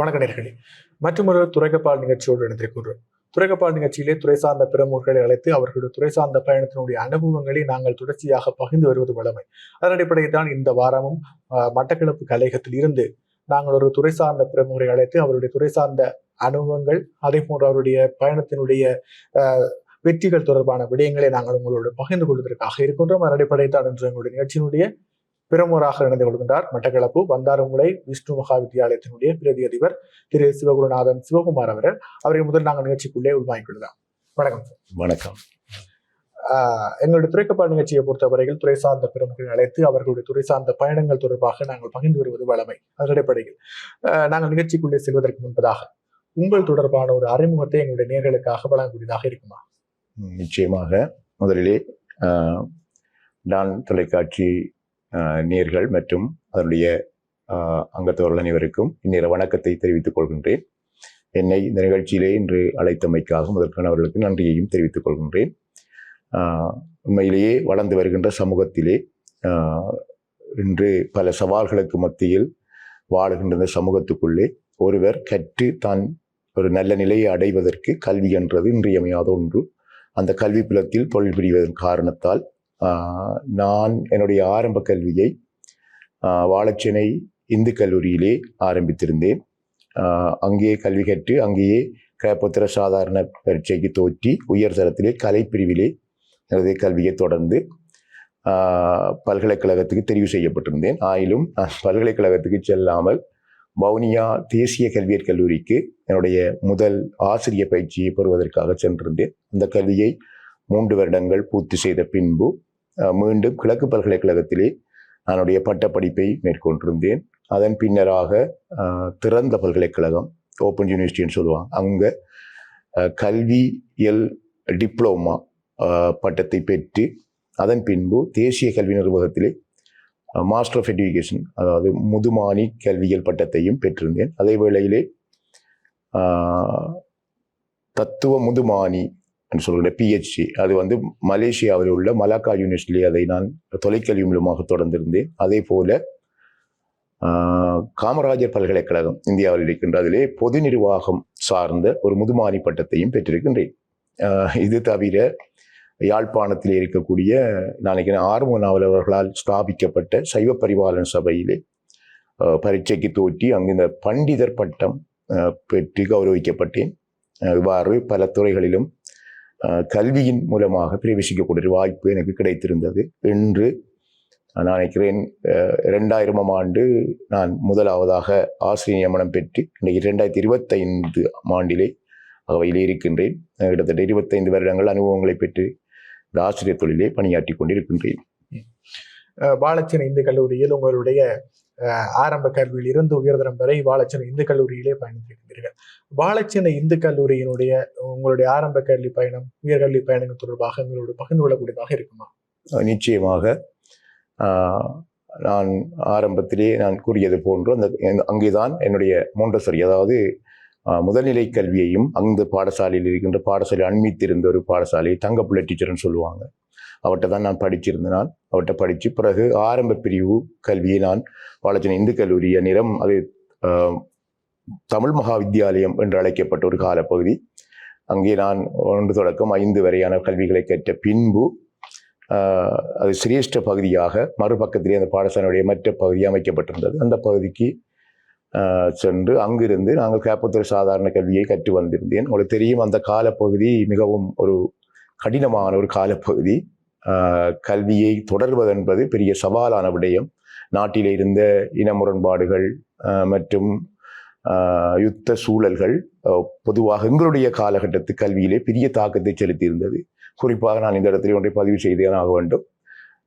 வணக்க நேர்களே. மற்றொரு துறைக்கப்பால் நிகழ்ச்சியோடு இணைந்திருக்கின்றோம். துறைகப்பால் நிகழ்ச்சியிலே துறை சார்ந்த பிரமுகர்களை அழைத்து அவர்களுடைய துறை சார்ந்த பயணத்தினுடைய அனுபவங்களை நாங்கள் தொடர்ச்சியாக பகிர்ந்து வருவது வளமை அதன் அடிப்படையில் தான் இந்த வாரமும் மட்டக்களப்பு கலையகத்தில் இருந்து நாங்கள் ஒரு துறை சார்ந்த பிரமுகரை அழைத்து அவருடைய துறை சார்ந்த அனுபவங்கள் அதே போன்ற அவருடைய பயணத்தினுடைய வெற்றிகள் தொடர்பான விடயங்களை நாங்கள் உங்களோடு பகிர்ந்து கொள்வதற்காக இருக்கின்றோம். அதன் அடிப்படையில் தான் இன்று எங்களுடைய நிகழ்ச்சியினுடைய பிரமுகராக இணைந்து கொள்கின்றார். மட்டக்களப்பு வந்தாரமுலை விஷ்ணு மகா வித்தியாலயத்தினுடைய பிரதி அதிபர் திரு சிவகுருநாதன் சிவகுமார் அவர்கள். அவரை முதல் நாங்கள் நிகழ்ச்சிக்குள்ளே உள்வாங்கிக் கொள்ளலாம் வணக்கம் வணக்கம். எங்களுடைய துறைக்கப்பால் நிகழ்ச்சியை பொறுத்தவரையில் துறை சார்ந்த பிரமுகர்களை அழைத்து அவர்களுடைய துறை சார்ந்த பயணங்கள் தொடர்பாக நாங்கள் பகிர்ந்து வருவது வழமை. அதன் அடிப்படையில் நாங்கள் நிகழ்ச்சிக்குள்ளே செல்வதற்கு முன்பதாக உங்கள் தொடர்பான ஒரு அறிமுகத்தை எங்களுடைய நேர்களுக்காக வழங்கக்கூடியதாக இருக்குமா? நிச்சயமாக. முதலிலே நான் தொலைக்காட்சி நேர்கள் மற்றும் அதனுடைய அங்கத்தவர்கள் அனைவருக்கும் இந்நேர வணக்கத்தை தெரிவித்துக் கொள்கின்றேன். என்னை இந்த நிகழ்ச்சியிலே இன்று அழைத்தமைக்காக முதற்கான அவர்களுக்கு நன்றியையும் தெரிவித்துக் கொள்கின்றேன். உண்மையிலேயே வளர்ந்து வருகின்ற சமூகத்திலே இன்று பல சவால்களுக்கு மத்தியில் வாழுகின்ற இந்த சமூகத்துக்குள்ளே ஒருவர் கற்று தான் ஒரு நல்ல நிலையை அடைவதற்கு கல்வி என்றது இன்றியமையாத ஒன்று. அந்த கல்வி புலத்தில் தொழில் புரிவதன் காரணத்தால் நான் என்னுடைய ஆரம்ப கல்வியை வாழச்சென்னை இந்து கல்லூரியிலே ஆரம்பித்திருந்தேன். அங்கேயே கல்வி கற்று அங்கேயே கபுத்திர சாதாரண பரீட்சைக்கு தோற்றி உயர்தரத்திலே கலைப்பிரிவிலே எனது கல்வியை தொடர்ந்து பல்கலைக்கழகத்துக்கு தெரிவு செய்யப்பட்டிருந்தேன். ஆயிலும் நான் பல்கலைக்கழகத்துக்கு செல்லாமல் வவுனியா தேசிய கல்வியற் கல்லூரிக்கு என்னுடைய முதல் ஆசிரியர் பயிற்சியை பெறுவதற்காக சென்றிருந்தேன். அந்த கல்வியை மூன்று வருடங்கள் பூர்த்தி செய்த பின்பு மீண்டும் கிழக்கு பல்கலைக்கழகத்திலே என்னுடைய பட்டப்படிப்பை மேற்கொண்டிருந்தேன். அதன் பின்னராக திறந்த பல்கலைக்கழகம் ஓப்பன் யூனிவர்சிட்டின்னு சொல்லுவாங்க. அங்கே கல்வியல் கல்வியியல் டிப்ளோமா பட்டத்தை பெற்று அதன் பின்பு தேசிய கல்வி நிர்வாகத்திலே மாஸ்டர் ஆஃப் எஜுகேஷன் அதாவது முதுமானி கல்வியியல் பட்டத்தையும் பெற்றிருந்தேன். அதே வேளையிலே தத்துவ முதுமானி என்று சொல்கிற பிஹெச்டி அது வந்து மலேசியாவில் உள்ள மலாக்கா யூனிவர்சிட்டியிலே அதை நான் தொலைக்கல்வி மூலமாக தொடர்ந்திருந்தேன். அதே போல காமராஜர் பல்கலைக்கழகம் இந்தியாவில் இருக்கின்ற அதிலே பொது நிர்வாகம் சார்ந்த ஒரு முதுமானி பட்டத்தையும் பெற்றிருக்கின்றேன். இது தவிர யாழ்ப்பாணத்தில் இருக்கக்கூடிய நான் நினைக்கிறேன் ஆறுமுக நாவலர்களால் ஸ்தாபிக்கப்பட்ட சைவ பரிபாலன சபையிலே பரீட்சைக்கு தோற்றி அங்கு இந்த பண்டிதர் பட்டம் பெற்று கௌரவிக்கப்பட்டேன். இவ்வாறு பல துறைகளிலும் கல்வியின் மூலமாக பிரவேசிக்கக்கூடிய ஒரு வாய்ப்பு எனக்கு கிடைத்திருந்தது இன்று நான் நினைக்கிறேன். இரண்டாயிரமாம் ஆண்டு நான் முதலாவதாக ஆசிரியர் நியமனம் பெற்று இன்றைக்கு இரண்டாயிரத்தி இருபத்தைந்து ஆண்டிலே அவையிலே இருக்கின்றேன். கிட்டத்தட்ட இருபத்தைந்து வருடங்கள் அனுபவங்களை பெற்று இந்த ஆசிரியர் தொழிலே பணியாற்றி கொண்டிருக்கின்றேன். அஹ் இந்து கல்லூரியில் உங்களுடைய ஆரம்ப கல்வியில் இருந்து உயர்தரம் வரை வாழைச்சேனை இந்து கல்லூரியிலே பயணித்திருக்கிறீர்கள். வாழைச்சேனை இந்து கல்லூரியினுடைய உங்களுடைய ஆரம்ப கல்வி பயணம் உயர்கல்வி பயணங்கள் தொடர்பாக எங்களோட பகிர்ந்து கொள்ளக்கூடியதாக இருக்குமா? நிச்சயமாக. நான் ஆரம்பத்திலே நான் கூறியது போன்று அந்த அங்கேதான் என்னுடைய மோண்டசரி அதாவது முதல்நிலை கல்வியையும் அந்த பாடசாலையில் இருக்கின்ற பாடசாலை அண்மித்திருந்த ஒரு பாடசாலை தங்கப்புள்ள டீச்சர்னு சொல்லுவாங்க. அவர்கிட்ட தான் நான் படிச்சிருந்தேன் நான். அவர்கிட்ட படித்து பிறகு ஆரம்ப பிரிவு கல்வியை நான் வாழச்சின இந்து கல்லூரிய நிறம் அது தமிழ் மகா வித்தியாலயம் என்று அழைக்கப்பட்ட ஒரு காலப்பகுதி. அங்கே நான் ஒன்று தொடக்கம் ஐந்து வரையான கல்விகளை கற்ற பின்பு அது சிரேஷ்ட பகுதியாக மறுபக்கத்திலே அந்த பாடசாலையுடைய மற்ற பகுதி அமைக்கப்பட்டிருந்தது. அந்த பகுதிக்கு சென்று அங்கிருந்து நாங்கள் கேப்பத்துறை சாதாரண கல்வியை கற்று வந்திருந்தேன். உங்களுக்கு தெரியும் அந்த காலப்பகுதி மிகவும் ஒரு கடினமான ஒரு காலப்பகுதி. கல்வியை தொடர்வதென்பது பெரிய சவாலான விடயம். நாட்டில் இருந்த இன முரண்பாடுகள் மற்றும் யுத்த சூழல்கள் பொதுவாக எங்களுடைய காலகட்டத்து கல்வியிலே பெரிய தாக்கத்தை செலுத்தியிருந்தது. குறிப்பாக நான் இந்த இடத்துல ஒன்றை பதிவு செய்தேனாக ஆக வேண்டும்.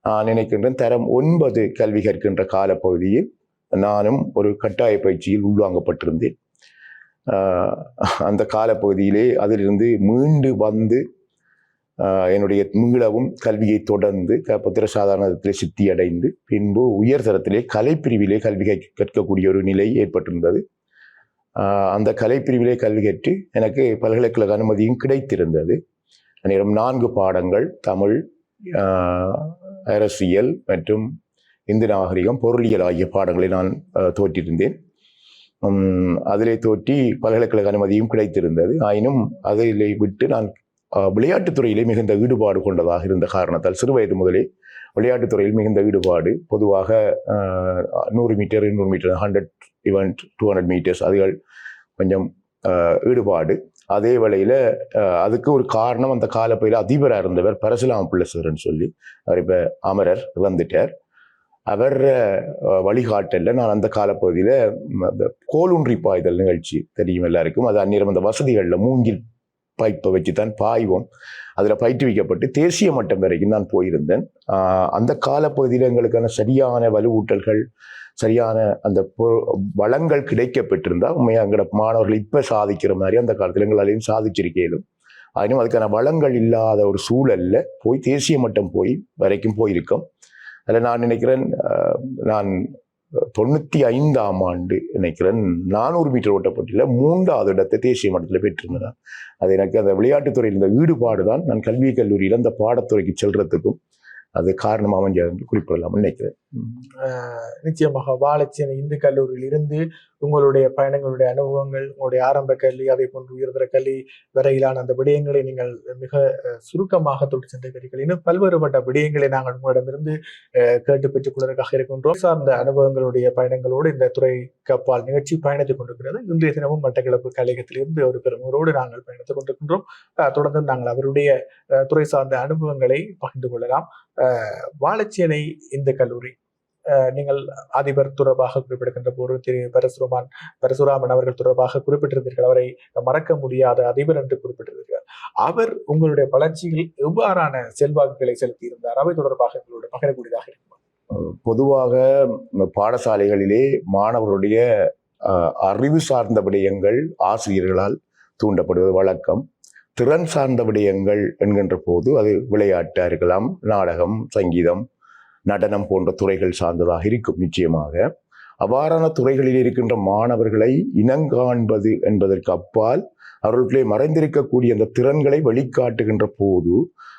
நான் நினைக்கின்றேன் தரம் ஒன்பது கல்வி கற்கின்ற காலப்பகுதியில் நானும் ஒரு கட்டாய பயிற்சியில் உள்வாங்கப்பட்டிருந்தேன். அந்த காலப்பகுதியிலே அதிலிருந்து மீண்டு வந்து என்னுடைய மீளவும் கல்வியை தொடர்ந்து புத்திர சாதாரணத்தில் சித்தி அடைந்து பின்பு உயர்தரத்திலே கலைப்பிரிவிலே கல்வி கற்கக்கூடிய ஒரு நிலை ஏற்பட்டிருந்தது. அந்த கலைப்பிரிவிலே கல்வி கற்று எனக்கு பல்கலைக்கழக அனுமதியும் கிடைத்திருந்தது. நேரம் நான்கு பாடங்கள் தமிழ் அரசியல் மற்றும் இந்து நாகரிகம் பொருளியல் ஆகிய பாடங்களை நான் தோற்றிருந்தேன். அதிலே தோற்றி பல்கலைக்கழக அனுமதியும் கிடைத்திருந்தது. ஆயினும் அதிலே விட்டு நான் விளையாட்டுத்துறையிலே மிகுந்த ஈடுபாடு கொண்டதாக இருந்த காரணத்தால் சிறுவயது முதலே விளையாட்டுத்துறையில் மிகுந்த ஈடுபாடு. பொதுவாக நூறு மீட்டர் இருநூறு metre hundred event two hundred metres அதுகள் கொஞ்சம் ஈடுபாடு. அதே வேளையில் அதுக்கு ஒரு காரணம் அந்த காலப்பையில் அதிபராக இருந்தவர் பரசுராம பிள்ளை சொல்லி அவர் இப்போ அமரர் இறந்துட்டார். அவர் வழிகாட்டலில் நான் அந்த காலப்பகுதியில் அந்த கோலுன்றி பாய்தல் நிகழ்ச்சி தெரியும் எல்லாருக்கும். அது அந்நேரம் அந்த வசதிகளில் மூங்கில் பைப்பை வச்சு தான் பாய்வோம். அதில் பயிற்றுவிக்கப்பட்டு தேசிய மட்டம் வரைக்கும் நான் போயிருந்தேன். அந்த காலப்பகுதியில் எங்களுக்கான சரியான வலுவூட்டல்கள் சரியான அந்த பொ- வளங்கள் கிடைக்கப்பட்டிருந்தால் உண்மையாக எங்களோட மாணவர்கள் இப்போ சாதிக்கிற மாதிரி அந்த காலத்தில் எங்களாலையும் சாதிச்சிருக்கேலும். ஆயினும் அதுக்கான வளங்கள் இல்லாத ஒரு சூழல்ல போய் தேசிய மட்டம் போய் வரைக்கும் போயிருக்கோம். அதில் நான் நினைக்கிறேன் நான் தொண்ணூற்றி ஐந்தாம் ஆண்டு நினைக்கிறேன். நானூறு மீட்டர் ஓட்டப்பட்டியில் மூன்றாவது இடத்தை தேசிய மட்டத்தில் பெற்றிருந்தேன் அது எனக்கு அந்த விளையாட்டுத்துறையில் இருந்த ஈடுபாடு தான். நான் கல்வி கல்லூரியில் அந்த பாடத்துறைக்கு செல்றதுக்கும் அது காரணமாக அமைஞ்ச என்று குறிப்பிடலாம்னு நினைக்கிறேன். நிச்சயமாக வாழைச்சேனை இந்து கல்லூரியில் இருந்து உங்களுடைய பயணங்களுடைய அனுபவங்கள் உங்களுடைய ஆரம்ப கல்வி அதை போன்று உயர்தர கல்வி வரையிலான அந்த விடயங்களை நீங்கள் மிக சுருக்கமாக தொட்டு சென்றிருக்கிறீர்கள் இன்னும் பல்வேறுபட்ட விடயங்களை நாங்கள் உங்களிடமிருந்து கேட்டு பெற்றுக் கொள்வதற்காக இருக்கின்றோம். சார்ந்த அனுபவங்களுடைய பயணங்களோடு இந்த துறை கப்பால் நிகழ்ச்சி பயணித்துக் கொண்டிருக்கிறது. இன்றைய தினமும் மட்டக்களப்பு கழகத்திலிருந்து ஒரு பெருமரோடு நாங்கள் பயணித்துக் கொண்டிருக்கின்றோம். தொடர்ந்து நாங்கள் அவருடைய துறை சார்ந்த அனுபவங்களை பகிர்ந்து கொள்ளலாம். வாழைச்சேனை இந்த கல்லூரி. நீங்கள் அதிபர் தொடர்பாக குறிப்பிடுகின்ற போது திரு பரசுரமான் பரசுராமன் அவர்கள் தொடர்பாக குறிப்பிட்டிருந்தீர்கள். அவரை மறக்க முடியாத அதிபர் என்று குறிப்பிட்டிருந்தீர்கள். அவர் உங்களுடைய வளர்ச்சியில் எவ்வாறான செல்வாக்குகளை செலுத்தி இருந்தார் அவை தொடர்பாக எங்களோட பகிரக்கூடியதாக இருக்கும்? பொதுவாக பாடசாலைகளிலே மாணவர்களுடைய அறிவு சார்ந்த விடயங்கள் ஆசிரியர்களால் தூண்டப்படுவது வழக்கம். திறன் சார்ந்த விடயங்கள் என்கின்ற போது அது விளையாட்டாக இருக்கலாம் நாடகம் சங்கீதம் நடனம் போன்ற துறைகள் சார்ந்ததாக இருக்கும் நிச்சயமாக. அவ்வாறான துறைகளில் இருக்கின்ற மாணவர்களை இனங்காண்பது என்பதற்கு அப்பால் அவர்களுக்குள்ளே மறைந்திருக்கக்கூடிய அந்த திறன்களை வெளிக்காட்டுகின்ற போது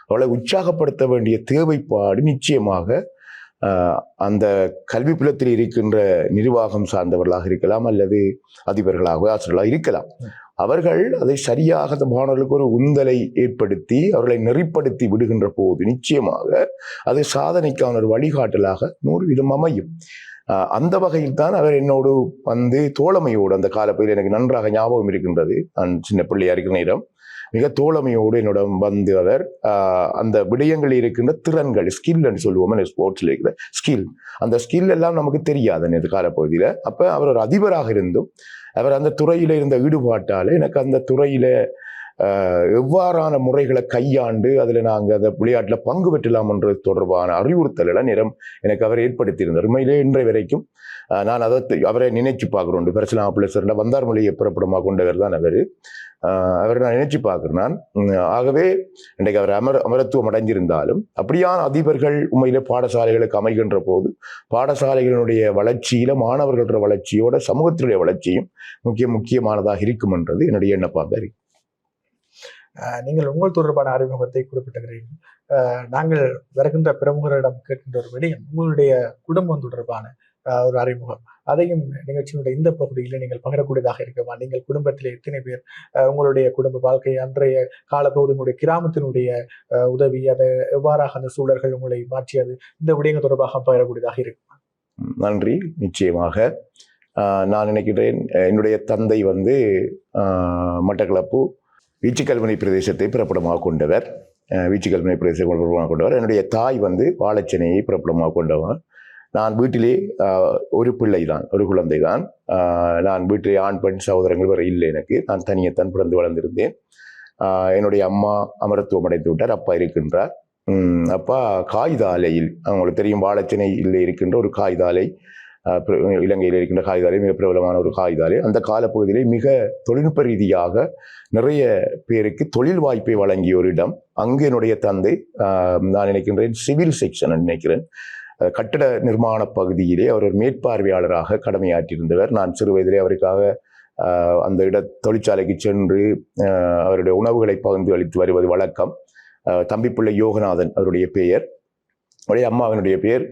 அவளை உற்சாகப்படுத்த வேண்டிய தேவைப்பாடு நிச்சயமாக அந்த கல்வி புலத்தில் இருக்கின்ற நிர்வாகம் சார்ந்தவர்களாக இருக்கலாம் அல்லது அதிபர்களாக ஆசிரியர்களாக இருக்கலாம். அவர்கள் அதை சரியாக அந்த மாணவர்களுக்கு ஒரு உந்தலை ஏற்படுத்தி அவர்களை நெறிப்படுத்தி விடுகின்ற போது நிச்சயமாக அது சாதனைக்கான ஒரு வழிகாட்டலாக நூறு விதம் அமையும். அந்த வகையில் தான் அவர் என்னோடு வந்து தோழமையோடு அந்த காலப்பகுதியில் எனக்கு நன்றாக ஞாபகம் இருக்கின்றது. நான் சின்ன பிள்ளையா இருக்கிற நேரம். மிக தோழமையோடு என்னிடம் வந்து அவர் அந்த விடயங்கள் இருக்கின்ற திறன்கள் ஸ்கில்னு சொல்லுவோம் ஸ்போர்ட்ஸில் இருக்கிற ஸ்கில் அந்த ஸ்கில் எல்லாம் நமக்கு தெரியாது அந்த காலப்பகுதியில். அப்போ அவர் ஒரு அதிபராக இருந்தும் அவர் அந்த துறையில் இருந்த ஈடுபாட்டால் எனக்கு அந்த துறையில் எவ்வாறான முறைகளை கையாண்டு அதில் நாங்கள் அந்த விளையாட்டில் பங்கு பெற்றலாம்ன்றது தொடர்பான அறிவுறுத்தல்களை நிறம் எனக்கு அவர் ஏற்படுத்தியிருந்தார். உண்மையிலே இன்றைய வரைக்கும் நான் அதை அவரை நினைச்சு பார்க்குறோம். பரசுலாம் பிள்ளைசர்ல வந்தார் மொழியை பிறப்பிடமாக கொண்டவர் தான் அவர். அவரை நான் நினைச்சு பார்க்கிறேன் நான் ஆகவே இன்றைக்கு அவர் அமர அமரத்துவம் அடைஞ்சிருந்தாலும் அப்படியான அதிபர்கள் உண்மையில பாடசாலைகளுக்கு அமைகின்ற போது பாடசாலைகளினுடைய வளர்ச்சியில மாணவர்களுடைய வளர்ச்சியோட சமூகத்தினுடைய வளர்ச்சியும் முக்கிய முக்கியமானதாக இருக்கும் என்றது என்னுடைய எண்ணப்பாக இருக்கு நீங்கள் உங்கள் தொடர்பான அறிமுகத்தை குறிப்பிட்டுகிறீர்கள் அஹ், நாங்கள் வருகின்ற பிரமுகரிடம் கேட்கின்ற ஒரு விடயம் உங்களுடைய குடும்பம் தொடர்பான அஹ், ஒரு அறிமுகம் அதையும் நிகழ்ச்சியினுடைய இந்த பகுதியில் நீங்கள் பகிரக்கூடியதாக இருக்குமா? நீங்கள் குடும்பத்தில் எத்தனை பேர் உங்களுடைய குடும்ப வாழ்க்கை அன்றைய காலப்பகுதி உங்களுடைய கிராமத்தினுடைய உதவி அதை எவ்வாறாக அந்த சூழல்கள் உங்களை மாற்றியது இந்த விடயங்கள் தொடர்பாக பகிரக்கூடியதாக இருக்கும்? நன்றி. நிச்சயமாக நான் நினைக்கிறேன் என்னுடைய தந்தை வந்து மட்டக்களப்பு வீச்சுக்கல்வனை பிரதேசத்தை பிறப்பிடமாக கொண்டவர். அஹ், பிரதேசத்தை பிறப்பிடமாக கொண்டவர். என்னுடைய தாய் வந்து வாழைச்சனையை பிறப்பிடமாக கொண்டவர் நான் வீட்டிலே ஒரு பிள்ளை தான் ஒரு குழந்தை தான் நான் வீட்டிலே ஆண் பெண் சகோதரங்கள் வரை இல்லை எனக்கு. நான் தனியத்தான் பிறந்து வளர்ந்திருந்தேன். என்னுடைய அம்மா அமரத்துவம் அடைந்து விட்டார் அப்பா இருக்கின்றார். அப்பா காகித ஆலையில் அவங்களுக்கு தெரியும் வாழைச்சனையில் இருக்கின்ற ஒரு காகித ஆலை இலங்கையில் இருக்கின்ற காகித மிக பிரபலமான ஒரு காகித அந்த காலப்பகுதியிலே மிக தொழில்நுட்ப ரீதியாக நிறைய பேருக்கு தொழில் வாய்ப்பை வழங்கிய ஒரு இடம். அங்கு என்னுடைய தந்தை நான் நினைக்கின்றேன் சிவில் செக்ஷன் நினைக்கிறேன். கட்டட நிர்மாண பகுதியிலே அவர் ஒரு மேற்பார்வையாளராக கடமையாற்றியிருந்தவர். நான் சிறு வயதிலே அவருக்காக அந்த இட தொழிற்சாலைக்கு சென்று அவருடைய உணவுகளை பகிர்ந்து அளித்து வருவது வழக்கம். தம்பி பிள்ளை யோகநாதன் அவருடைய பெயர். அவருடைய அம்மாவினுடைய பெயர்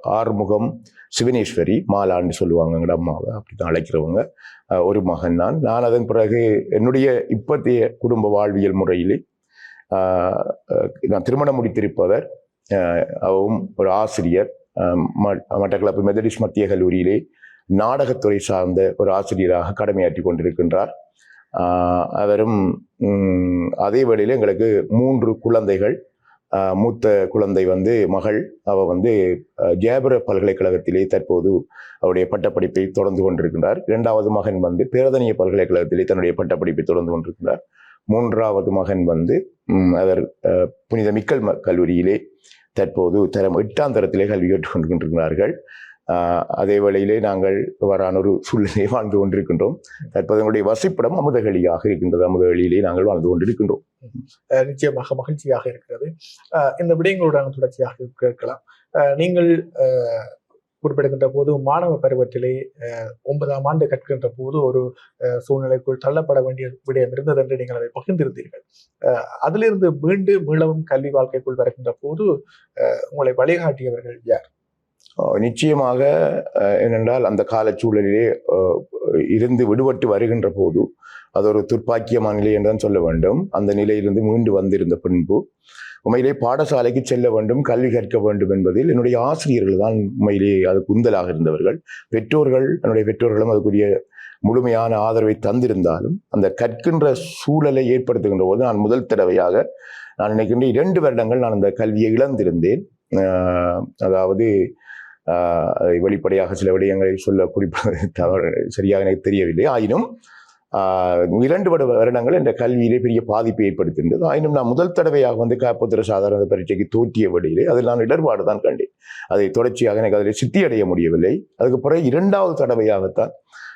ஆறுமுகம் சிவனேஸ்வரி மாலான்னு சொல்லுவாங்க எங்களோட அம்மாவை. அப்படி அழைக்கிறவங்க. ஒரு மகன் நான். நான் அதன் பிறகு என்னுடைய இப்பத்திய குடும்ப வாழ்வியல் முறையிலே நான் திருமணம் முடித்திருப்பவர். அவரும் ஒரு ஆசிரியர் மட்டக்களப்பு மெதடிஸ் மத்திய கல்லூரியிலே நாடகத்துறை சார்ந்த ஒரு ஆசிரியராக கடமையாற்றி கொண்டிருக்கின்றார். அவரும் அதே வேளையில் எங்களுக்கு மூன்று குழந்தைகள் மூத்த குழந்தை வந்து மகள். அவ வந்து ஜேபுர பல்கலைக்கழகத்திலே தற்போது அவருடைய பட்டப்படிப்பை தொடர்ந்து கொண்டிருக்கின்றார். இரண்டாவது மகன் வந்து பேரதனிய பல்கலைக்கழகத்திலே தன்னுடைய பட்டப்படிப்பை தொடர்ந்து கொண்டிருக்கின்றார். மூன்றாவது மகன் வந்து அவர் புனித மிக்கல் ம- கல்லூரியிலே தற்போது தரம் எட்டாம் தரத்திலே கல்வி கற்றுக் கொண்டிருக்கிறார்கள் அதே வேளையிலே நாங்கள் வரான ஒரு சூழ்நிலையை வாழ்ந்து கொண்டிருக்கின்றோம். தற்போது எங்களுடைய வசிப்பிடம் அமுதகளியாக இருக்கின்றது. அமுதகளியிலே நாங்கள் வாழ்ந்து கொண்டிருக்கின்றோம். நிச்சயமாக மகிழ்ச்சியாக இருக்கிறது. இந்த விடயங்களோட தொடர்ச்சியாக கேட்கலாம் நீங்கள் குறிப்பிடுகின்ற போது மாணவ பருவத்திலே அஹ், ஒன்பதாம் ஆண்டு கற்கின்ற போது ஒரு அஹ், சூழ்நிலைக்குள் தள்ளப்பட வேண்டிய விடயம் இருந்தது என்று நீங்கள் அதை பகிர்ந்திருந்தீர்கள். அஹ், அதிலிருந்து மீண்டு மீளவும் கல்வி வாழ்க்கைக்குள் வருகின்ற போது அஹ், உங்களை வழிகாட்டியவர்கள் யார்? ஆஹ் நிச்சயமாக ஏனென்றால் அந்த கால சூழலிலே இருந்து விடுபட்டு வருகின்ற போது அது ஒரு துர்ப்பாக்கியமான நிலை என்றுதான் சொல்ல வேண்டும். அந்த நிலையிலிருந்து மீண்டு வந்திருந்த பின்பு உண்மையிலே பாடசாலைக்கு செல்ல வேண்டும் கல்வி கற்க வேண்டும் என்பதில் என்னுடைய ஆசிரியர்கள் தான் உண்மையிலே அது குந்தலாக இருந்தவர்கள். பெற்றோர்கள் என்னுடைய பெற்றோர்களும் அதுக்குரிய முழுமையான ஆதரவை தந்திருந்தாலும் அந்த கற்கின்ற சூழலை ஏற்படுத்துகின்ற போது நான் முதல் தடவையாக நான் நினைக்கின்ற இரண்டு வருடங்கள் நான் அந்த கல்வியை இழந்திருந்தேன். ஆஹ் அதாவது ஆஹ் அதை வெளிப்படையாக சில விடயங்களை சொல்ல குறிப்பாக தவறு சரியாக எனக்கு தெரியவில்லை. ஆயினும் இரண்டு வருடங்கள் என்ற கல்வியிலே பெரிய பாதிப்பை ஏற்படுத்தின்றது. ஆயினும் நான் முதல் தடவையாக வந்து காப்புத்திர சாதாரண பரீட்சைக்கு தோற்றிய வழியிலே அதில் நான் இடர்பாடு தான் கண்டேன். அதை தொடர்ச்சியாக எனக்கு அதில் சித்தி அடைய முடியவில்லை. அதுக்கு பிறகு இரண்டாவது தடவையாகத்தான்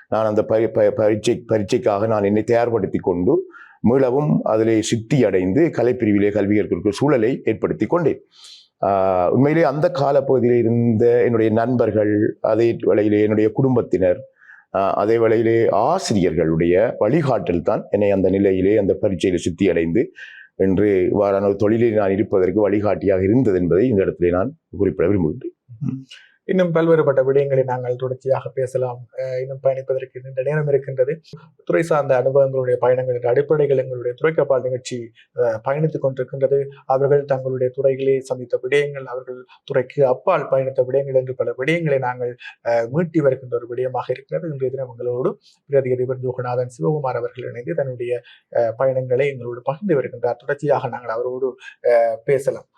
நான் அந்த பரி ப- பரீட்சை பரீட்சைக்காக நான் என்னை தயார்படுத்தி கொண்டு மீளவும் அதிலே சித்தி அடைந்து கலைப்பிரிவிலே கல்வி கற்கிற சூழலை ஏற்படுத்தி கொண்டேன். உண்மையிலே அந்த காலப்பகுதியில் இருந்த என்னுடைய நண்பர்கள் அதே வேளையிலே என்னுடைய குடும்பத்தினர் அதே வேளையிலே ஆசிரியர்களுடைய வழிகாட்டல் தான் என்னை அந்த நிலையிலே அந்த பரீட்சையில் சுத்தி அடைந்து என்று இவ்வாறான ஒரு தொழிலில் நான் இருப்பதற்கு வழிகாட்டியாக இருந்தது என்பதை இந்த இடத்திலே நான் குறிப்பிட விரும்புகின்றேன். இன்னும் பல்வேறுபட்ட விடயங்களை நாங்கள் தொடர்ச்சியாக பேசலாம். அஹ் இன்னும் பயணிப்பதற்கு நீண்ட நேரம் இருக்கின்றது. துறை சார்ந்த அனுபவங்களுடைய பயணங்களின் அடிப்படைகள் எங்களுடைய துறைக்கப்பால் நிகழ்ச்சி அஹ், பயணித்துக் கொண்டிருக்கின்றது. அவர்கள் தங்களுடைய துறையிலே சந்தித்த விடயங்கள் அவர்கள் துறைக்கு அப்பால் பயணித்த விடயங்கள் என்று பல விடயங்களை நாங்கள் அஹ், மீட்டி வருகின்ற ஒரு விடயமாக இருக்கிறது. இன்றைய தினம் எங்களோடு பிரதி அதிபர் ஜோகநாதன் சிவகுமார் அவர்கள் இணைந்து தன்னுடைய அஹ், பயணங்களை எங்களோடு பகிர்ந்து வருகின்றார். தொடர்ச்சியாக நாங்கள் அவரோடு அஹ், பேசலாம்.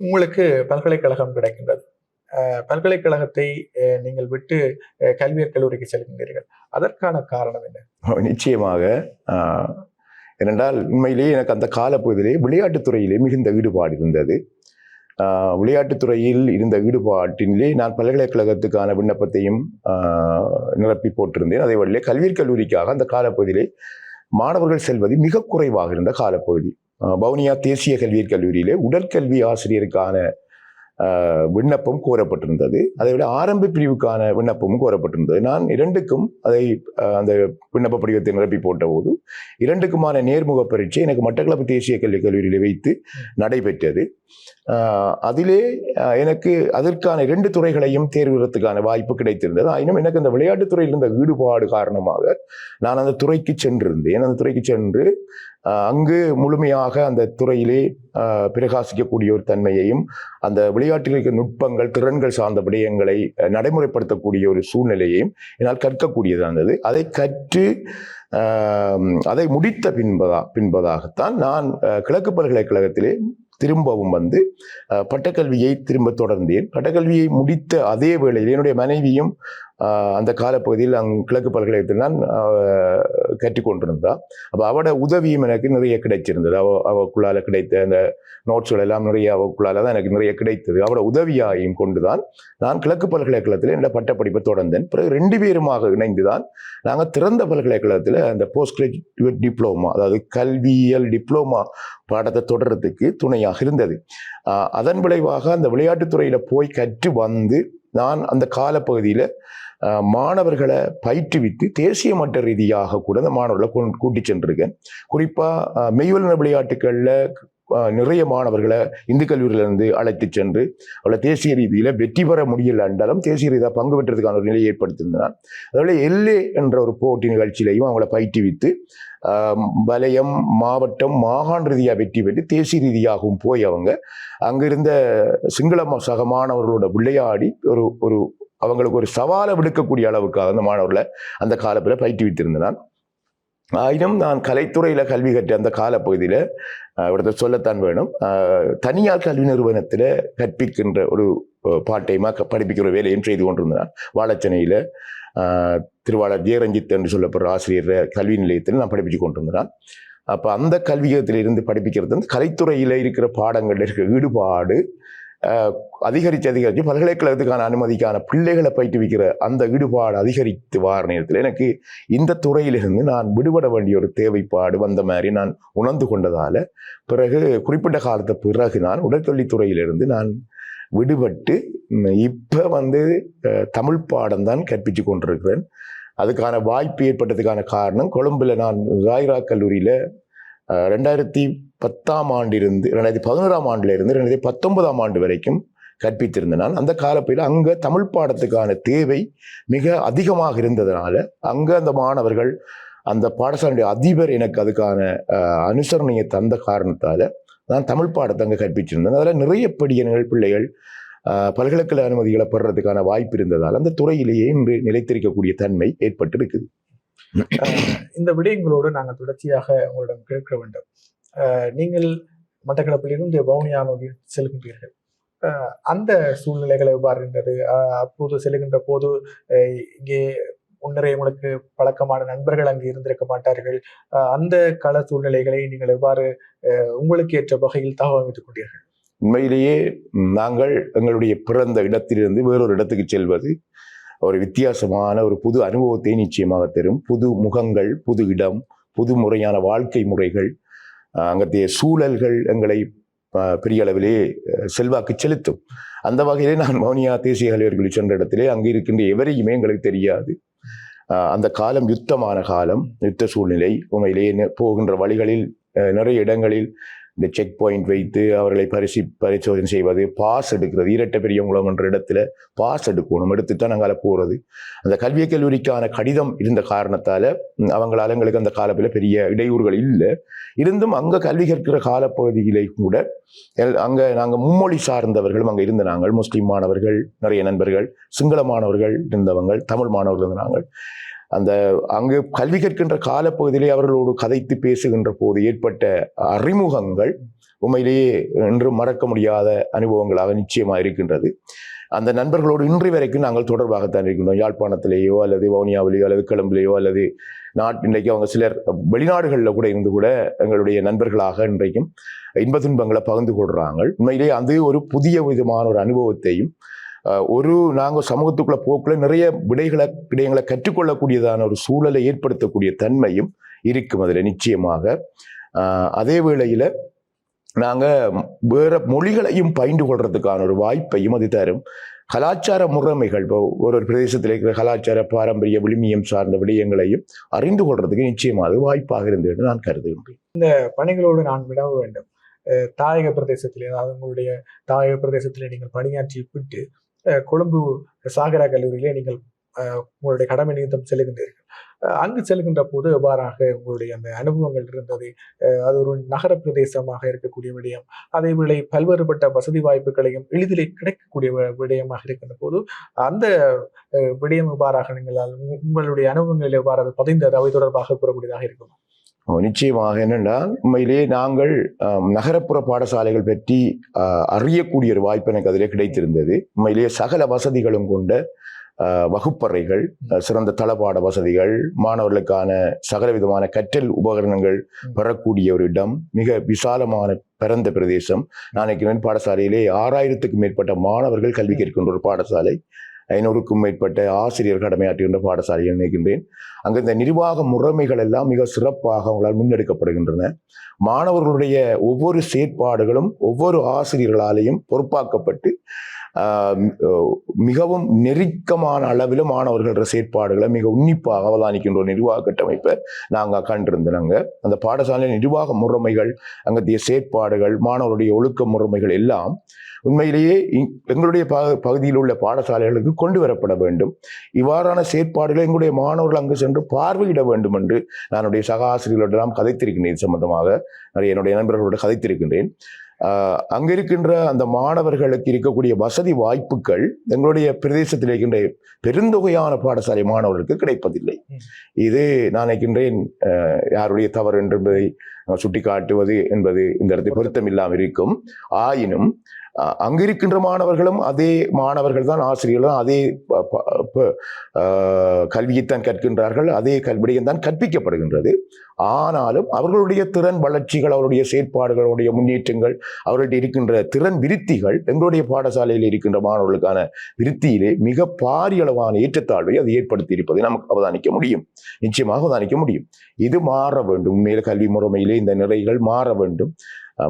உங்களுக்கு பல்கலைக்கழகம் கிடைக்கின்றது. பல்கலைக்கழகத்தை நீங்கள் விட்டு கல்வியர் கல்லூரிக்கு செல்கின்றீர்கள். அதற்கான காரணம் என்ன? நிச்சயமாக ஏனென்றால் உண்மையிலேயே எனக்கு அந்த காலப்பகுதியிலே விளையாட்டுத்துறையிலே மிகுந்த ஈடுபாடு இருந்தது. விளையாட்டுத்துறையில் இருந்த ஈடுபாட்டினிலே நான் பல்கலைக்கழகத்துக்கான விண்ணப்பத்தையும் நிரப்பி போட்டிருந்தேன். அதே வழியிலே கல்வியர் கல்லூரிக்காக அந்த காலப்பகுதியிலே மாணவர்கள் செல்வது மிக குறைவாக இருந்த காலப்பகுதி. வவுனியா தேசிய கல்வியர் கல்லூரியிலே உடற்கல்வி ஆசிரியருக்கான விண்ணப்பம் கோரப்பட்டிருந்தது. அதை விட ஆரம்ப பிரிவுக்கான விண்ணப்பமும் கோரப்பட்டிருந்தது. நான் இரண்டுக்கும் அதை அந்த விண்ணப்ப படிவத்தை நிரப்பி போட்டபோது இரண்டுக்குமான நேர்முக பரீட்சை எனக்கு மட்டக்களப்பு தேசிய கல்வி கல்லூரியில் வைத்து நடைபெற்றது. அதிலே எனக்கு அதற்கான இரண்டு துறைகளையும் தேர்வுறதுக்கான வாய்ப்பு கிடைத்திருந்தது. ஆயினும் எனக்கு அந்த விளையாட்டுத் துறையில் இருந்த ஈடுபாடு காரணமாக நான் அந்த துறைக்கு சென்றிருந்தேன். அந்த துறைக்கு சென்று அங்கு முழுமையாக அந்த துறையிலே பிரகாசிக்கக்கூடிய ஒரு தன்மையையும் அந்த விளையாட்டில் நுட்பங்கள் திறன்கள் சார்ந்த விடயங்களை நடைமுறைப்படுத்தக்கூடிய ஒரு சூழ்நிலையையும் என்னால் கற்கக்கூடியதானது. அதை கற்று அதை முடித்த பின்பதா பின்பதாகத்தான் நான் கிழக்கு பல்கலைக்கழகத்திலே திரும்பவும் வந்து பட்டக்கல்வியை திரும்ப தொடர்ந்தேன். பட்டக்கல்வியை முடித்த அதே வேளையில் என்னுடைய மனைவியும் அந்த காலப்பகுதியில் அங் கிழக்கு பல்கலைக்கழகத்தில் நான் ஆஹ், கற்றுக்கொண்டிருந்தா அப்போ அவட உதவியும் எனக்கு நிறைய கிடைச்சிருந்தது. அவ அவக்குள்ளால் கிடைத்த அந்த நோட்ஸ்கள் எல்லாம் நிறைய அவக்குள்ளால் தான் எனக்கு நிறைய கிடைத்தது. அவட உதவியாயும் கொண்டுதான் நான் கிழக்கு பல்கலைக்கழகத்தில் என்னோட பட்டப்படிப்பை தொடர்ந்தேன். பிறகு ரெண்டு பேருமாக இணைந்து தான் நாங்கள் திறந்த பல்கலைக்கழகத்தில் அந்த போஸ்ட் கிராஜுவேட் டிப்ளோமா அதாவது கல்வியியல் டிப்ளோமா பாடத்தை தொடர்றதுக்கு துணையாக இருந்தது. அதன் விளைவாக அந்த விளையாட்டுத்துறையில் போய் கற்று வந்து நான் அந்த காலப்பகுதியில் மாணவர்களை பயிற்றுவித்து தேசிய மட்ட ரீதியாக கூட அந்த மாணவர்களை கூட்டி சென்றிருக்கேன். குறிப்பாக மெய்வல்ன விளையாட்டுகளில் நிறைய மாணவர்களை இந்து கல்லூரியிலிருந்து அழைத்து சென்று அவளை தேசிய ரீதியில் வெற்றி பெற முடியல என்றாலும் தேசிய ரீதியாக பங்கு பெற்றதுக்கான ஒரு நிலையை ஏற்படுத்தியிருந்தான் அதோட எல்லே என்ற ஒரு போட்டி நிகழ்ச்சியிலையும் அவங்கள பயிற்றுவித்து வலயம் மாவட்டம் மாகாண் ரீதியாக வெற்றி பெற்று தேசிய ரீதியாகவும் போய் அவங்க அங்கிருந்த சிங்கள சக மாணவர்களோட விளையாடி ஒரு ஒரு அவங்களுக்கு ஒரு சவாலை விடுக்கக்கூடிய அளவுக்காக அந்த மாணவர்களை அந்த காலத்தில் பயிற்றுவித்திருந்தான் ஆயினும் நான் கலைத்துறையில் கல்வி கற்ற அந்த காலப்பகுதியில் இவரத்தை சொல்லத்தான் வேணும். தனியார் கல்வி நிறுவனத்தில் கற்பிக்கின்ற ஒரு பார்ட் டைமாக படிப்பிக்கிற வேலையும் செய்து கொண்டிருந்தான் வாழச்சனையில் திருவாளர் ஜெயரஞ்சித் என்று சொல்லப்படுற ஆசிரியர் கல்வி நிலையத்தில் நான் படிப்பிச்சு கொண்டிருந்தான் அப்போ அந்த கல்வியகத்தில் இருந்து படிப்பிக்கிறது வந்து கலைத்துறையில் இருக்கிற பாடங்களில் இருக்கிற ஈடுபாடு அதிகரித்து அதிகரித்து பல்கலைக்கழகத்துக்கான அனுமதிக்கான பிள்ளைகளை பயிற்றுவிக்கிற அந்த ஈடுபாடு அதிகரித்து வார நேரத்தில் எனக்கு இந்த துறையிலிருந்து நான் விடுபட வேண்டிய ஒரு தேவைப்பாடு வந்த மாதிரி நான் உணர்ந்து கொண்டதால் பிறகு குறிப்பிட்ட காலத்து பிறகு நான் உடற்கல்வித்துறையிலிருந்து நான் விடுபட்டு இப்போ வந்து தமிழ் பாடம் தான் கற்பித்து கொண்டிருக்கிறேன். அதுக்கான வாய்ப்பு ஏற்பட்டதுக்கான காரணம் கொழும்பில் நான் ராய்ரா கல்லூரியில் ரெண்டாயிரத்தி பத்தாம் ஆண்டிலிருந்து ரெண்டாயிரத்தி பதினோராம் ஆண்டிலிருந்து ரெண்டாயிரத்தி பத்தொன்பதாம் ஆண்டு வரைக்கும் கற்பித்திருந்தனால் அந்த காலப்பையில் அங்கே தமிழ் பாடத்துக்கான தேவை மிக அதிகமாக இருந்ததுனால அங்கே அந்த மாணவர்கள் அந்த பாடசாலையுடைய அதிபர் எனக்கு அதுக்கான அனுசரணையை தந்த காரணத்தால் நான் தமிழ் பாடத்தை அங்கே கற்பிச்சிருந்தேன். அதில் நிறைய படியன்கள் பிள்ளைகள் பல்கலைக்கழக அனுமதிகளை பெறுறதுக்கான வாய்ப்பு இருந்ததால் அந்த துறையிலேயே இன்று நிலைத்திருக்கக்கூடிய தன்மை ஏற்பட்டு இருக்குது இந்த விடயங்களோடு நாங்கள் தொடர்ச்சியாக உங்களிடம் கேட்க வேண்டும். நீங்கள் மட்டக்களப்பிலிருந்து வவுனியா நோக்கி செல்கின்றீர்கள். அந்த சூழ்நிலைகளை எவ்வாறு இருந்தது அப்போது செல்கின்ற போது இங்கே முன்னரே உங்களுக்கு பழக்கமான நண்பர்கள் அங்கு இருந்திருக்க மாட்டார்கள். அந்த கள சூழ்நிலைகளை நீங்கள் எவ்வாறு உங்களுக்கு ஏற்ற வகையில் தகவமைத்துக் கொண்டீர்கள்? உண்மையிலேயே நாங்கள் எங்களுடைய பிறந்த இடத்திலிருந்து வேறொரு இடத்துக்கு செல்வது ஒரு வித்தியாசமான ஒரு புது அனுபவத்தை நிச்சயமாக தரும். புது முகங்கள் புது இடம் புது முறையான வாழ்க்கை முறைகள் அங்கத்தைய சூழல்கள் எங்களை பெரிய அளவிலே செல்வாக்கு செலுத்தும். அந்த வகையிலே நான் மௌனியா தேசிய கல்வியர்களில் சென்ற இடத்திலே அங்கே இருக்கின்ற எவரையுமே எங்களுக்கு தெரியாது. அந்த காலம் யுத்தமான காலம் யுத்த சூழ்நிலை உண்மையிலேயே போகின்ற வழிகளில் நிறைய இடங்களில் இந்த செக் பாயிண்ட் வைத்து அவர்களை பரிசி பரிசோதனை செய்வது பாஸ் எடுக்கிறது இரட்ட பெரியவங்களும் என்ற இடத்துல பாஸ் எடுக்கணும் எடுத்து தான் நாங்கள் போகிறது அந்த கல்விய கல்லூரிக்கான கடிதம் இருந்த காரணத்தால் ம், அவங்களால எங்களுக்கு அந்த காலத்தில் பெரிய இடையூறுகள் இல்லை. இருந்தும் அங்கே கல்வி கற்கிற காலப்பகுதியிலே கூட எல்- நாங்கள் மும்மொழி சார்ந்தவர்களும் அங்கே இருந்த நாங்கள் முஸ்லீம் மாணவர்கள் நிறைய நண்பர்கள் சிங்கள மாணவர்கள் இருந்தவங்க தமிழ் மாணவர்கள் இருந்தாங்க அந்த அங்கு கல்வி கற்கின்ற காலப்பகுதியிலே அவர்களோடு கதைத்து பேசுகின்ற போது ஏற்பட்ட அறிமுகங்கள் உண்மையிலேயே என்று மறக்க முடியாத அனுபவங்களாக நிச்சயமா இருக்கின்றது. அந்த நண்பர்களோடு இன்று வரைக்கும் நாங்கள் தொடர்பாகத்தான் இருக்கின்றோம். யாழ்ப்பாணத்திலேயோ அல்லது வவுனியாவிலேயோ அல்லது கிளம்பிலேயோ அல்லது நாட் இன்றைக்கு அவங்க சிலர் வெளிநாடுகளில் கூட இருந்து கூட எங்களுடைய நண்பர்களாக இன்றைக்கும் இன்ப துன்பங்களை பகிர்ந்து கொள்றாங்க. உண்மையிலேயே அது ஒரு புதிய விதமான ஒரு அனுபவத்தையும் ஒரு நாங்கள் சமூகத்துக்குள்ள போக்குள்ள நிறைய விடைகளை விடயங்களை கற்றுக்கொள்ளக்கூடியதான ஒரு சூழலை ஏற்படுத்தக்கூடிய தன்மையும் இருக்கும் அதில் நிச்சயமாக. அதே வேளையில் நாங்கள் வேற மொழிகளையும் பயின்று கொள்றதுக்கான ஒரு வாய்ப்பையும் அது தரும். கலாச்சார முறைமைகள் இப்போ ஒரு ஒரு பிரதேசத்தில் இருக்கிற கலாச்சார பாரம்பரிய விளிமியம் சார்ந்த விடயங்களையும் அறிந்து கொள்றதுக்கு நிச்சயமாக அது வாய்ப்பாக இருந்தது என்று நான் கருதுகின்றேன். பணிகளோடு நான் விடவ வேண்டும். தாயக பிரதேசத்திலே அதாவது உங்களுடைய தாயக பிரதேசத்தில் நீங்கள் பணியாற்றி விட்டு கொழும்பு சாகரா கல்லூரியிலே நீங்கள் உங்களுடைய கடமை நிமித்தம் செல்கின்றீர்கள். அங்கு செல்கின்ற போது எவ்வாறாக உங்களுடைய அந்த அனுபவங்கள் இருந்தது? அது ஒரு நகர பிரதேசமாக இருக்கக்கூடிய விடயம். அதே வேளை பல்வேறுபட்ட வசதி வாய்ப்புகளையும் எளிதிலே கிடைக்கக்கூடிய விடயமாக இருக்கின்ற போது அந்த விடயம் எவ்வாறாக நீங்கள் உங்களுடைய அனுபவங்களில் எவ்வாறு அது பதிந்தது? அவை தொடர்பாக கூறக்கூடியதாக இருக்கும்? நிச்சயமாக என்னென்னா உண்மையிலேயே நாங்கள் நகரப்புற பாடசாலைகள் பற்றி அறியக்கூடிய ஒரு வாய்ப்பு எனக்கு அதிலே கிடைத்திருந்தது. உண்மையிலேயே சகல வசதிகளும் கொண்ட வகுப்பறைகள் சிறந்த தளபாட வசதிகள் மாணவர்களுக்கான சகல விதமான கற்றல் உபகரணங்கள் பெறக்கூடிய ஒரு இடம் மிக விசாலமான பரந்த பிரதேசம். நான் நினைக்கிறேன் பாடசாலையிலே ஆறாயிரத்துக்கும் மேற்பட்ட மாணவர்கள் கல்வி கற்கின்ற ஒரு பாடசாலை. ஐநூறுக்கும் மேற்பட்ட ஆசிரியர் கடமையாற்றுகின்ற பாடசாலையில் நினைக்கின்றேன் அங்கு இந்த நிர்வாக முறைமைகள் எல்லாம் மிக சிறப்பாக அவங்களால் முன்னெடுக்கப்படுகின்றன. மாணவர்களுடைய ஒவ்வொரு செயற்பாடுகளும் ஒவ்வொரு ஆசிரியர்களாலேயும் பொறுப்பாக்கப்பட்டு மிகவும் நெருக்கமான அளவில் மாணவர்கள செயற்பாடுகளை மிக உன்னிப்பாக அவதானிக்கின்ற ஒரு நிர்வாக கட்டமைப்பை நாங்கள் கண்டிருந்தோங்க அந்த பாடசாலையின் நிர்வாக முறைமைகள் அங்கத்திய செயற்பாடுகள் மாணவருடைய ஒழுக்க முறைமைகள் எல்லாம் உண்மையிலேயே எங்களுடைய ப பகுதியில் உள்ள பாடசாலைகளுக்கு கொண்டு வரப்பட வேண்டும். இவ்வாறான செயற்பாடுகளை எங்களுடைய மாணவர்கள் அங்கு சென்று பார்வையிட வேண்டும் என்று நான் என்னுடைய சக நாம் கதைத்திருக்கின்றேன். சம்பந்தமாக நிறைய என்னுடைய நண்பர்களோடு கதைத்திருக்கின்றேன். ஆஹ் அங்க இருக்கின்ற அந்த மாணவர்களுக்கு இருக்கக்கூடிய வசதி வாய்ப்புகள் எங்களுடைய பிரதேசத்தில் இருக்கின்ற பெருந்தொகையான பாடசாலை மாணவர்களுக்கு கிடைப்பதில்லை. இது நான் நினைக்கின்றேன் யாருடைய தவறு என்பதை சுட்டி காட்டுவது என்பது இந்த இடத்தில் பொருத்தம். இல்லாமல் இருக்கும். ஆயினும் அங்கு இருக்கின்ற மாணவர்களும் அதே மாணவர்கள் தான் ஆசிரியர்கள் தான் அதே ஆஹ், கல்வியைத்தான் கற்கின்றார்கள். அதே கல்வியையும் தான் கற்பிக்கப்படுகின்றது. ஆனாலும் அவர்களுடைய திறன் வளர்ச்சிகள் அவருடைய செயற்பாடுகளுடைய முன்னேற்றங்கள் அவர்கள்ட்ட இருக்கின்ற திறன் விருத்திகள் எங்களுடைய பாடசாலையில் இருக்கின்ற மாணவர்களுக்கான விருத்தியிலே மிக பாரியளவான ஏற்றத்தாழ்வை அது ஏற்படுத்தி இருப்பதை நமக்கு அவதானிக்க முடியும். நிச்சயமாக அவதானிக்க முடியும். இது மாற வேண்டும். உண்மையில கல்வி முறைமையிலே இந்த நிறைகள் மாற வேண்டும்.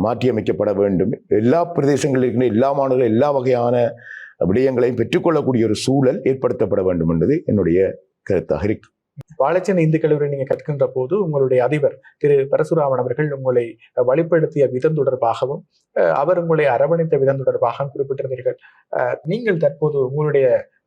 மாற்றியமைக்கப்பட வேண்டும். எல்லா பிரதேசங்களில் இருக்கின்ற எல்லா மாணவர்கள் எல்லா வகையான விடயங்களையும் பெற்றுக்கொள்ளக்கூடிய ஒரு சூழல் ஏற்படுத்தப்பட வேண்டும் என்பது என்னுடைய கருத்தாக இருக்கு. வாழைச்சேனை இந்து கல்லூரி நீங்க கற்கின்ற போது உங்களுடைய அதிபர் திரு பரசுராமன் அவர்கள் உங்களை வழிப்படுத்திய விதம் தொடர்பாகவும் அவர் உங்களை அரவணைத்த விதம் தொடர்பாகவும் குறிப்பிட்டிருந்தீர்கள். நீங்கள் தற்போது உங்களுடைய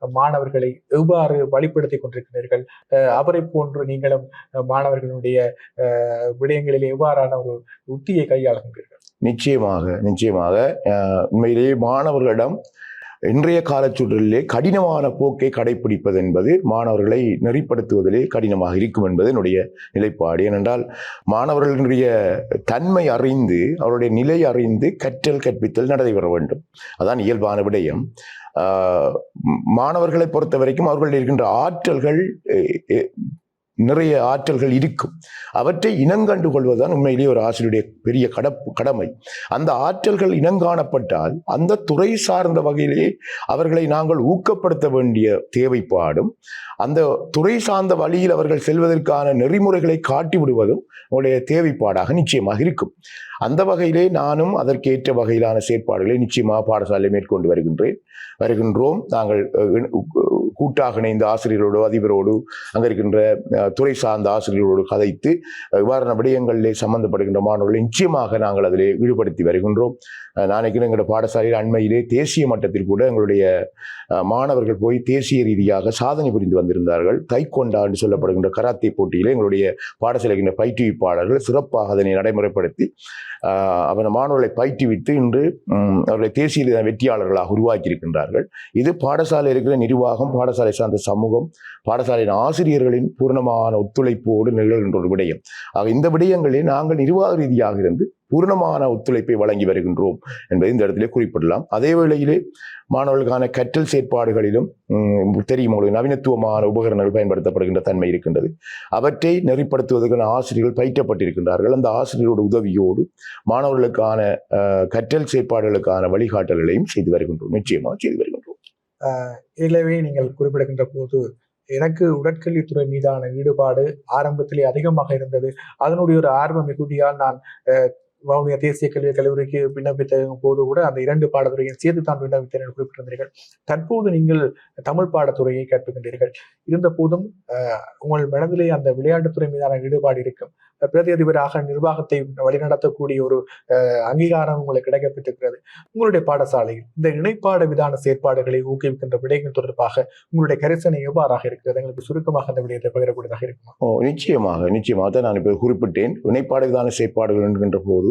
மாணவர்களை எவ்வாறு வழிப்படுத்தி கொண்டிருக்கிறீர்கள்? அஹ், அவரை போன்று நீங்களும் மாணவர்களுடைய அஹ், விடயங்களில் எவ்வாறான ஒரு உத்தியை கையாளுகின்றீர்கள்? நிச்சயமாக நிச்சயமாக. அஹ், உண்மையிலேயே மாணவர்களிடம் இன்றைய காலச்சூழலிலே கடினமான போக்கை கடைபிடிப்பது என்பது மாணவர்களை நெறிப்படுத்துவதிலே கடினமாக இருக்கும் என்பது என்னுடைய நிலைப்பாடு. ஏனென்றால் மாணவர்களுடைய தன்மை அறிந்து அவருடைய நிலை அறிந்து கற்றல் கற்பித்தல் நடைபெற வேண்டும். அதான் இயல்பான விடயம். மாணவர்களை பொறுத்த வரைக்கும் அவர்கள் இருக்கின்ற ஆற்றல்கள் நிறைய ஆற்றல்கள் இருக்கும். அவற்றை இனங்கண்டு கொள்வதுதான் உண்மையிலேயே ஒரு ஆசிரியருடைய பெரிய கடப்பு கடமை. அந்த ஆற்றல்கள் இனங்காணப்பட்டால் அந்த துறை சார்ந்த வகையிலே அவர்களை நாங்கள் ஊக்கப்படுத்த வேண்டிய தேவைப்பாடும் அந்த துறை சார்ந்த வழியில் அவர்கள் செல்வதற்கான நெறிமுறைகளை காட்டி விடுவதும் உங்களுடைய தேவைப்பாடாக நிச்சயமாக இருக்கும். அந்த வகையிலே நானும் அதற்கேற்ற வகையிலான செயற்பாடுகளை நிச்சயமாக பாடசாலை மேற்கொண்டு வருகின்றேன். வருகின்றோம். நாங்கள் கூட்டாக இணைந்த ஆசிரியர்களோடு அதிபரோடு அங்கே இருக்கின்ற துறை சார்ந்த ஆசிரியர்களோடு கதைத்து இவ்வாறான விடயங்களிலே சம்பந்தப்படுகின்ற மாணவர்களை நிச்சயமாக நாங்கள் அதிலே ஈடுபடுத்தி வருகின்றோம். நாளைக்கு நான் நினைக்கிறேன் பாடசாலையில் அண்மையிலே தேசிய மட்டத்தில் கூட எங்களுடைய மாணவர்கள் போய் தேசிய ரீதியாக சாதனை புரிந்து வந்திருந்தார்கள். தைக்கொண்டா என்று சொல்லப்படுகின்ற கராத்தே போட்டியிலே எங்களுடைய பாடசாலைகின்ற பயிற்றுவிப்பாளர்கள் சிறப்பாக அதனை நடைமுறைப்படுத்தி அவன் மாணவர்களை பயிற்றுவித்து இன்று அவர்களை தேசிய வெற்றியாளர்களாக உருவாக்கியிருக்கின்றார்கள். இது பாடசாலை இருக்கிற நிர்வாகம் பாடசாலை சார்ந்த சமூகம் பாடசாலையின் ஆசிரியர்களின் பூர்ணமான ஒத்துழைப்போடு நிகழ்கின்ற ஒரு விடயம். ஆக இந்த விடயங்களில் நாங்கள் நிர்வாக ரீதியாக இருந்து பூர்ணமான ஒத்துழைப்பை வழங்கி வருகின்றோம் என்பதை இந்த இடத்திலே குறிப்பிடலாம். அதே வேளையிலே மாணவர்களுக்கான கற்றல் செயற்பாடுகளிலும் தெரியும் உங்களுக்கு நவீனத்துவமான உபகரணங்கள் பயன்படுத்தப்படுகின்ற தன்மை இருக்கின்றது. அவற்றை நெறிப்படுத்துவதற்கான ஆசிரியர்கள் பயிற்றப்பட்டிருக்கின்றார்கள். அந்த ஆசிரியரோட உதவியோடு மாணவர்களுக்கான அஹ், கற்றல் செயற்பாடுகளுக்கான வழிகாட்டல்களையும் செய்து வருகின்றோம். நிச்சயமாக செய்து வருகின்றோம். இதிலவே நீங்கள் குறிப்பிடுகின்ற போது எனக்கு உடற்கல்வித்துறை மீதான ஈடுபாடு ஆரம்பத்திலே அதிகமாக இருந்தது. அதனுடைய ஒரு ஆர்வ மிகுதியால் நான் அஹ், வவுனியா தேசிய கல்வி கல்லூரிக்கு விண்ணப்பித்த போது கூட அந்த இரண்டு பாடத்துறையும் சேர்த்து தான் விண்ணப்பித்தேன் என்று குறிப்பிட்டிருந்தீர்கள். தற்போது நீங்கள் தமிழ் பாடத்துறையை கற்பிக்கின்றீர்கள் இருந்த போதும் உங்கள் மனதிலே அந்த விளையாட்டுத்துறை மீதான ஈடுபாடு இருக்கும். பிரதி அதிபராக நிர்வாகத்தை வழிநடத்தக்கூடிய ஒரு அங்கீகாரம் உங்களுக்கு கிடைக்கப்பட்டிருக்கிறது. உங்களுடைய பாடசாலையில் இந்த இணைப்பாட விதான செயற்பாடுகளை ஊக்குவிக்கின்ற விடயங்கள் தொடர்பாக உங்களுடைய கரிசனை எவ்வாறாக இருக்கிறது? எங்களுக்கு சுருக்கமாக அந்த விடயத்தை பகிரக்கூடியதாக இருக்குமா? ஓ நிச்சயமாக நிச்சயமாக. நான் இப்போ குறிப்பிட்டேன். இணைப்பாடுதான செயற்பாடுகள் என்கின்ற போது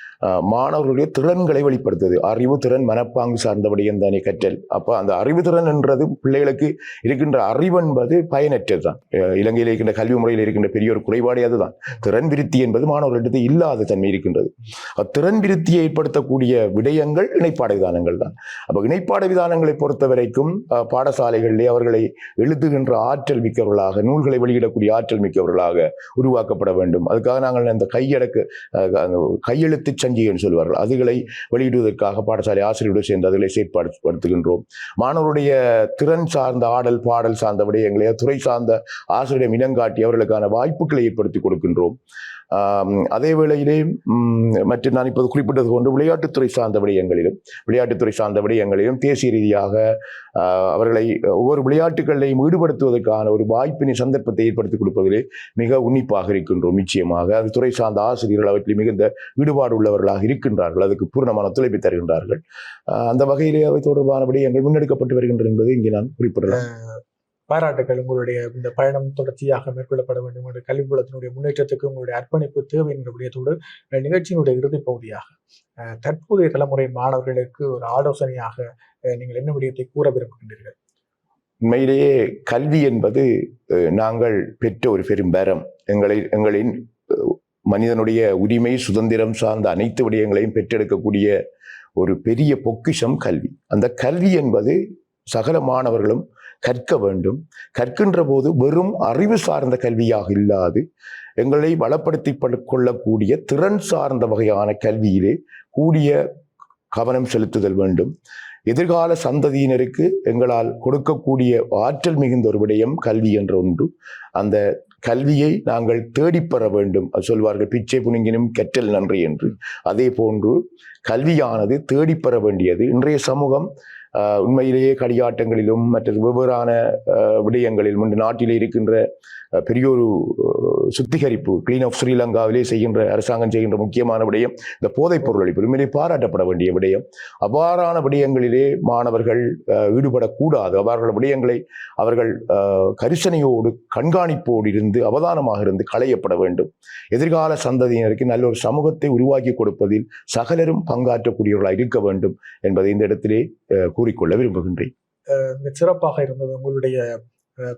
மாணவர்களுடைய திறன்களை வெளிப்படுத்துது. அறிவு திறன் மனப்பாங்கு சார்ந்தபடியும் தானே கற்றல் அப்போ அந்த அறிவு திறன் என்றது பிள்ளைகளுக்கு இருக்கின்ற அறிவு என்பது பயனற்றது தான் இலங்கையில் இருக்கின்ற கல்வி முறையில் இருக்கின்ற பெரிய ஒரு குறைபாடே அதுதான். திறன் விருத்தி என்பது மாணவர்களிடத்தில் இல்லாத தன்மை இருக்கின்றது. திறன் விருத்தியை ஏற்படுத்தக்கூடிய விடயங்கள் இணைப்பாடு விதானங்கள் தான். அப்போ இணைப்பாடு விதானங்களை பொறுத்த வரைக்கும் பாடசாலைகளிலே அவர்களை எழுதுகின்ற ஆற்றல் மிக்கவர்களாக நூல்களை வெளியிடக்கூடிய ஆற்றல் மிக்கவர்களாக உருவாக்கப்பட வேண்டும். அதுக்காக நாங்கள் அந்த கையடக்கு கையெழுத்து அந்த சொல்வார்கள். அதுகளை வெளியிடுவதற்காக பாடசாலை ஆசிரியரோடு சேர்ந்து அதுகளை செயற்படுத்துகின்றோம். மாணவருடைய திறன் சார்ந்த ஆடல் பாடல் சார்ந்த விடயங்களை துறை சார்ந்த ஆசிரியரிடம் இனங்காட்டி அவர்களுக்கான வாய்ப்புகளை ஏற்படுத்தி கொடுக்கின்றோம். அதே வேளையிலே மற்றும் நான் இப்போது குறிப்பிட்டது போன்று விளையாட்டுத்துறை சார்ந்த விடயங்களிலும் விளையாட்டுத்துறை சார்ந்த விடயங்களிலும் தேசிய ரீதியாக அவர்களை ஒவ்வொரு விளையாட்டுகளையும் ஈடுபடுத்துவதற்கான ஒரு வாய்ப்பினை சந்தர்ப்பத்தை ஏற்படுத்தி கொடுப்பதிலே மிக உன்னிப்பாக இருக்கின்றோம் நிச்சயமாக. அது துறை சார்ந்த ஆசிரியர்கள் அவற்றில் மிகுந்த ஈடுபாடு உள்ளவர்களாக இருக்கின்றார்கள். அதுக்கு பூர்ணமான ஒத்துழைப்பு தருகின்றார்கள். அந்த வகையிலே அவை தொடர்பான விடயங்கள் முன்னெடுக்கப்பட்டு வருகின்றன என்பதை இங்கே நான் குறிப்பிடலாம். பாராட்டுகள் உங்களுடைய இந்த பயணம் தொடர்ச்சியாக மேற்கொள்ளப்பட வேண்டும் என்ற கல்விப்புலத்தினுடைய முன்னேற்றத்துக்கு உங்களுடைய அர்ப்பணிப்பு தேவை என்ற விடயத்தோடு நிகழ்ச்சியினுடைய இறுதிப் பகுதியாக தற்போதைய தலைமுறை மாணவர்களுக்கு ஒரு ஆலோசனையாக நீங்கள் என்ன விடயத்தை கூற விரும்புகின்றீர்கள்? உண்மையிலேயே கல்வி என்பது நாங்கள் பெற்ற ஒரு பெரும் பேரம். எங்களை எங்களின் மனிதனுடைய உரிமை சுதந்திரம் சார்ந்த அனைத்து விடயங்களையும் பெற்றெடுக்கக்கூடிய ஒரு பெரிய பொக்கிஷம் கல்வி. அந்த கல்வி என்பது சகல மாணவர்களும் கற்க வேண்டும். கற்கின்ற போது வெறும் அறிவு சார்ந்த கல்வியாக இல்லாது எங்களை வளப்படுத்தி கொள்ளக்கூடிய திறன் சார்ந்த வகையான கல்வியிலே கூடிய கவனம் செலுத்துதல் வேண்டும். எதிர்கால சந்ததியினருக்கு எங்களால் கொடுக்கக்கூடிய ஆற்றல் மிகுந்த ஒரு விடயம் கல்வி என்ற ஒன்று. அந்த கல்வியை நாங்கள் தேடிப்பெற வேண்டும். அது சொல்வார்கள் பிச்சை புனிங்கினும் கற்றல் நன்றி என்று. அதே போன்று கல்வியானது தேடிப்பெற வேண்டியது. இன்றைய சமூகம் உண்மையிலேயே களியாட்டங்களிலும் மற்ற வெவ்வேறான விடயங்களிலும் இந்த நாட்டிலே இருக்கின்ற பெரிய ஒரு சுத்திகரிப்பு கிளீன் ஆஃப் ஸ்ரீலங்காவிலே செய்கின்ற அரசாங்கம் செய்கின்ற முக்கியமான விடயம் இந்த போதைப் பொருள் அளிப்பு உண்மையிலே பாராட்டப்பட வேண்டிய விடயம். அவ்வாறான விடயங்களிலே மாணவர்கள் ஈடுபடக்கூடாது. அவ்வாறான விடயங்களை அவர்கள் கரிசனையோடு கண்காணிப்போடு இருந்து அவதானமாக இருந்து களையப்பட வேண்டும். எதிர்கால சந்ததியினருக்கு நல்ல ஒரு சமூகத்தை உருவாக்கி கொடுப்பதில் சகலரும் பங்காற்றக்கூடியவர்களாக இருக்க வேண்டும் என்பதை இந்த இடத்திலே கூறிக்கொள்ள விரும்புகின்றேன். மிக சிறப்பாக இருந்தது உங்களுடைய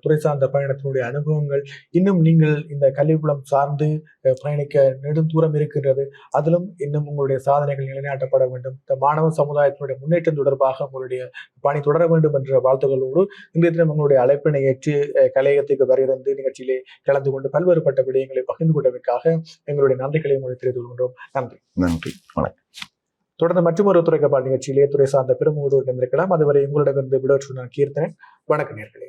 துறை சார்ந்த பயணத்தினுடைய அனுபவங்கள். இன்னும் நீங்கள் இந்த கல்விப்புலம் சார்ந்து பயணிக்க நெடுந்தூரம் இருக்கின்றது. அதிலும் இன்னும் உங்களுடைய சாதனைகள் நிலைநாட்டப்பட வேண்டும். இந்த மாணவ சமுதாயத்தினுடைய முன்னேற்றம் தொடர்பாக உங்களுடைய பணி தொடர வேண்டும் என்ற வாழ்த்துக்களோடு இன்றைய தினம் உங்களுடைய அழைப்பினை ஏற்று கலையகத்துக்கு வருகிறது நிகழ்ச்சியிலே கலந்து கொண்டு பல்வேறுபட்ட விடயங்களை பகிர்ந்து கொண்டதற்காக எங்களுடைய நன்றிகளை உங்களுக்கு தெரிவித்துக் கொள்கின்றோம். நன்றி. நன்றி. வணக்கம். தொடர்ந்து மற்றொரு துறை கபால் நிகழ்ச்சியிலே துறை சார்ந்த பெருமோடு இருந்திருக்கலாம் அதுவரை உங்களிடமிருந்து விடோற்று நான் கீர்த்தனன். வணக்க நேர்களே.